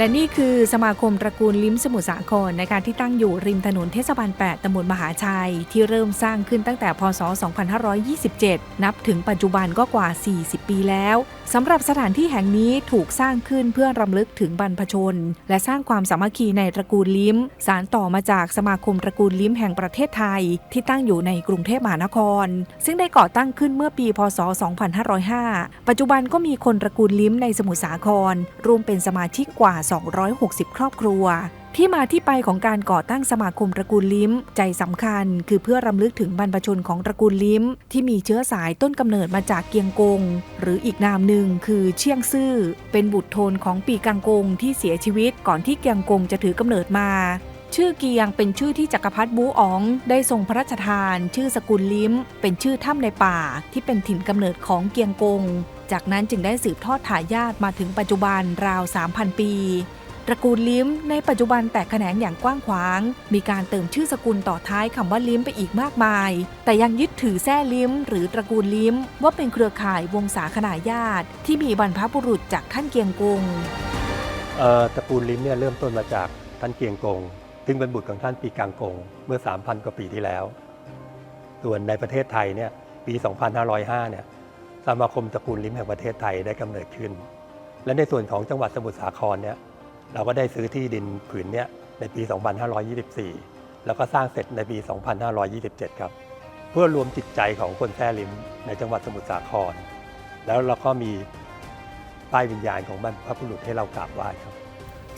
และนี่คือสมาคมตระกูลลิ้มสมุทรสาครนะคะที่ตั้งอยู่ริมถนนเทศบาล 8ตำบลมหาชัย ที่เริ่มสร้างขึ้นตั้งแต่พศ 2527 นับถึงปัจจุบันก็กว่า 40 ปีแล้วสำหรับสถานที่แห่งนี้ถูกสร้างขึ้นเพื่อรำลึกถึงบรรพชน และสร้างความสามัคคีในตระกูลลิ้ม สารต่อมาจากสมาคมตระกูลลิ้มแห่งประเทศไทย ที่ตั้งอยู่ในกรุงเทพมหานคร ซึ่งได้ก่อตั้งขึ้นเมื่อปี พศ 2505 ปัจจุบันก็มีคนตระกูลลิ้มในสมุทรสาครรวมเป็นสมาชิกกว่า260 ครอบครัว ที่มาที่ไปของการก่อตั้งสมาคมตระกูลลิ้ม ใจสำคัญ คือเพื่อรำลึกถึงบรรพชนของตระกูลลิ้ม ที่มีเชื้อสายต้นกำเนิดมาจากเกียงกง หรืออีกนามหนึ่งคือเชียงซื่อ เป็นบุตรโทนของปีกังกงที่เสียชีวิตก่อนที่เกียงกงจะถือกำเนิดมาชื่อเกียงเป็นชื่อที่จักรพรรดิบูอ๋อง ได้ทรงพระราชทาน ชื่อสกุลลิ้ม เป็นชื่อถ้ำในป่าที่เป็นถิ่นกำเนิดของเกียงกง จากนั้นจึงได้สืบทอดทายาทมาถึงปัจจุบันราว 3,000 ปีตระกูลลิ้มในปัจจุบันแตกแขนงอย่างกว้างขวาง มีการเติมชื่อสกุลต่อท้ายคำว่าลิ้มไปอีกมากมาย แต่ยังยึดถือแท้ลิ้ม หรือตระกูลลิ้ม ว่าเป็นเครือข่ายวงศาคณาญาติ ที่มีบรรพบุรุษจากท่านเกียงกงตระกูลลิ้มเนี่ยเริ่มต้นมาจากท่านเกียงกงซึ่งเป็นบุตรของท่านปีกังกงเมื่อ 3,000 กว่าปีที่แล้ว ส่วนในประเทศไทยเนี่ยปี 2505เนี่ย สมาคมตระกูลลิ้มแห่งประเทศไทยได้กำเนิดขึ้น และในส่วนของจังหวัดสมุทรสาครเนี่ยเราก็ได้ซื้อที่ดินผืนเนี่ยในปี 2524 แล้วก็สร้างเสร็จในปี 2527 ครับเพื่อรวมจิตใจของคนแท้ลิ้มในจังหวัดสมุทรสาคร แล้วเราก็มีป้ายวิญญาณของบรรพบุรุษให้เรากราบไหว้ครับ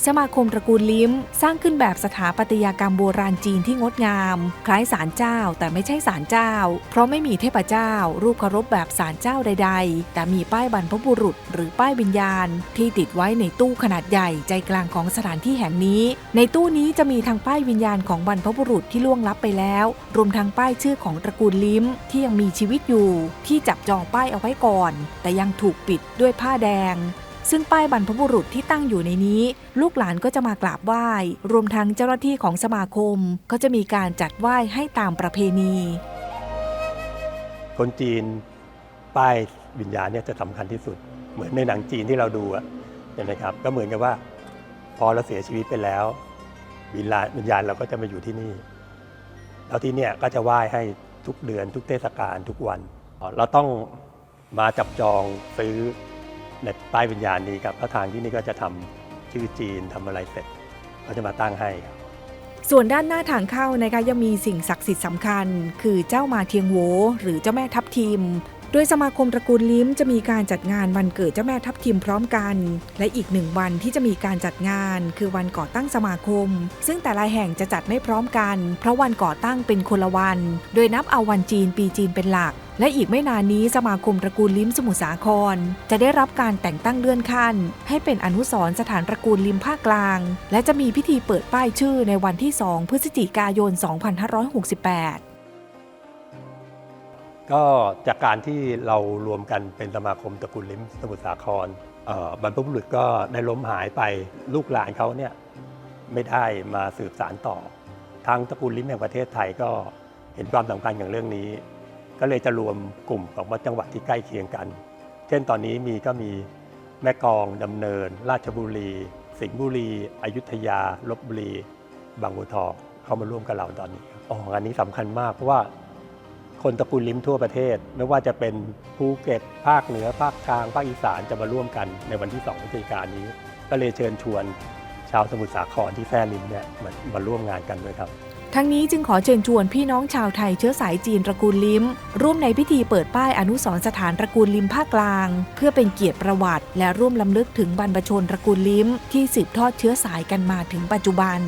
สมาคมตระกูลลิ้ม สร้างขึ้นแบบสถาปัตยกรรมโบราณจีนที่งดงาม คล้ายศาลเจ้าแต่ไม่ใช่ศาลเจ้า เพราะไม่มีเทพเจ้า รูปเคารพแบบศาลเจ้าใด ๆ แต่มีป้ายบรรพบุรุษ หรือป้ายวิญญาณ ที่ติดไว้ในตู้ขนาดใหญ่ใจกลางของสถานที่แห่งนี้ ในตู้นี้จะมีทั้งป้ายวิญญาณของบรรพบุรุษที่ล่วงลับไปแล้ว รวมทั้งป้ายชื่อของตระกูลลิ้ม ที่ยังมีชีวิตอยู่ ที่จับจองป้ายเอาไว้ก่อน แต่ยังถูกปิดด้วยผ้าแดง ซึ่งป้ายบรรพบุรุษที่ตั้งอยู่ในนี้ ลูกหลานก็จะมากราบไหว้ รวมทั้งเจ้าหน้าที่ของสมาคม ก็จะมีการจัดไหว้ให้ตามประเพณี คนจีนป้ายวิญญาณเนี่ยจะสำคัญที่สุด เหมือนในหนังจีนที่เราดูอะเห็นไหมครับ ก็เหมือนกับว่า พอเราเสียชีวิตไปแล้ว วิญญาณวิญญาณเราก็จะมาอยู่ที่นี่ แล้วที่เนี่ยก็จะไหว้ให้ทุกเดือน ทุกเทศกาลทุกวัน เราต้องมาจับจองซื้อ ในป้ายวิญญาณนี้ครับพระทางที่นี่ก็จะทำชื่อจีนทำอะไรเสร็จเขาจะมาตั้งให้ครับส่วนด้านหน้าทางเข้านะคะยังมีสิ่งศักดิ์สิทธิ์สำคัญ คือเจ้ามาเทียงโวหรือเจ้าแม่ทับทิม โดยสมาคมตระกูลลิ้มจะมีการจัดงานวันเกิดเจ้าแม่ทับทิมพร้อมกัน และอีกหนึ่งวันที่จะมีการจัดงาน คือวันก่อตั้งสมาคม ซึ่งแต่ละแห่งจะจัดไม่พร้อมกัน เพราะวันก่อตั้งเป็นคนละวัน โดยนับเอาวันจีนปีจีนเป็นหลักและอีกไม่นานนี้สมาคมตระกูลลิ้มสมุทรสาคร จะได้รับการแต่งตั้งเลื่อนขั้น ให้เป็นอนุสรณ์สถานตระกูลลิ้มภาคกลาง และจะมีพิธีเปิดป้ายชื่อในวันที่ 2 พฤศจิกายน 2568 ก็จากการที่เรารวมกันเป็นสมาคมตระกูลลิ้มสมุทรสาครบรรพบุรุษก็ได้ล้มหายไปลูกหลานเขาเนี่ยไม่ได้มาสืบสารต่อ ทางตระกูลลิ้มแห่งประเทศไทยก็เห็นความสำคัญอย่างเรื่องนี้ ก็เลยจะรวมกลุ่มของจังหวัดที่ใกล้เคียงกัน เช่นตอนนี้มีก็มีแม่กองดำเนิน ราชบุรี สิงห์บุรี อยุธยาลบบุรี บางบัวทองเข้ามาร่วมกับเราตอนนี้อ๋ออันนี้สำคัญมากเพราะว่า คนตระกูลลิ้มทั่วประเทศ ไม่ว่าจะเป็นภูเก็ตภาคเหนือภาคกลางภาคอีสานจะมาร่วมกันในวันที่2พฤศจิกายนนี้ ก็เลยเชิญชวนชาวสมุทรสาครที่แฟริมเนี่ยมามาร่วมงานกันด้วยครับทั้งนี้จึงขอเชิญชวนพี่น้องชาวไทยเชื้อสายจีนตระกูลลิ้มร่วมในพิธีเปิดป้ายอนุสรณ์สถานตระกูลลิ้มภาคกลาง เพื่อเป็นเกียรติประวัติ และร่วมลำลึกถึงบรรพชนตระกูลลิ้มที่สืบทอดเชื้อสายกันมาถึงปัจจุบัน